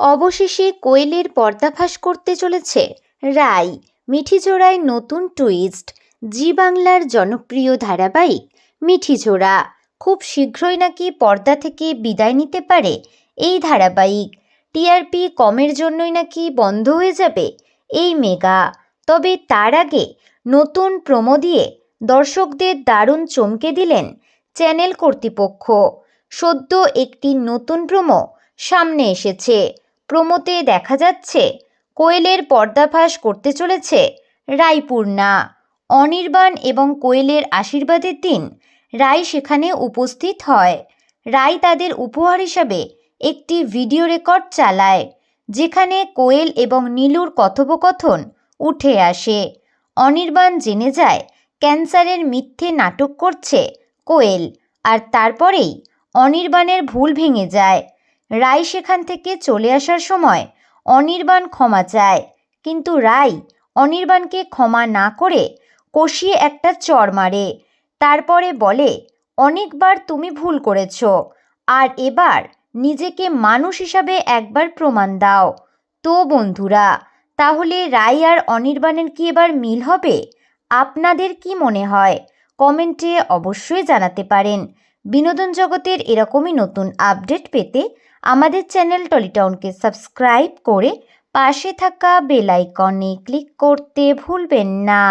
অবশেষে কোয়েলের পর্দাফাঁস করতে চলেছে রাই। মিঠিজোড়ায় নতুন টুইস্ট জি বাংলার জনপ্রিয় ধারাবাহিক মিঠিজোড়া খুব শীঘ্রই নাকি পর্দা থেকে বিদায় নিতে পারে এই ধারাবাহিক। টিআরপি কমের জন্যই নাকি বন্ধ হয়ে যাবে এই মেগা। তবে তার আগে নতুন প্রোমো দিয়ে দর্শকদের দারুণ চমকে দিলেন চ্যানেল কর্তৃপক্ষ। সদ্য একটি নতুন প্রোমো সামনে এসেছে। প্রোমোতে দেখা যাচ্ছে, কোয়েলের পর্দাফাঁস করতে চলেছে রায়পূর্ণা অনির্বাণ এবং কোয়েলের আশীর্বাদের দিন রায় সেখানে উপস্থিত হয়। রায় তাদের উপহার হিসাবে একটি ভিডিও রেকর্ড চালায়, যেখানে কোয়েল এবং নীলুর কথোপকথন উঠে আসে। অনির্বাণ জেনে যায়, ক্যান্সারের মিথ্যে নাটক করছে কোয়েল, আর তারপরেই অনির্বাণের ভুল ভেঙে যায়। রায় সেখান থেকে চলে আসার সময় অনির্বাণ ক্ষমা চায়। কিন্তু রায় অনির্বাণকে ক্ষমা না করে কষিয়ে একটা চর মারে। তারপরে বলে, অনেকবার তুমি ভুল করেছ, আর এবার নিজেকে মানুষ হিসাবে একবার প্রমাণ দাও। তো বন্ধুরা, তাহলে রায় আর অনির্বাণের কি এবার মিল হবে? আপনাদের কি মনে হয়? কমেন্টে অবশ্যই জানাতে পারেন। বিনোদন জগতের এরকমই নতুন আপডেট পেতে আমাদের চ্যানেল টলিটাউনকে সাবস্ক্রাইব করে পাশে থাকা বেল আইকনে ক্লিক করতে ভুলবেন না।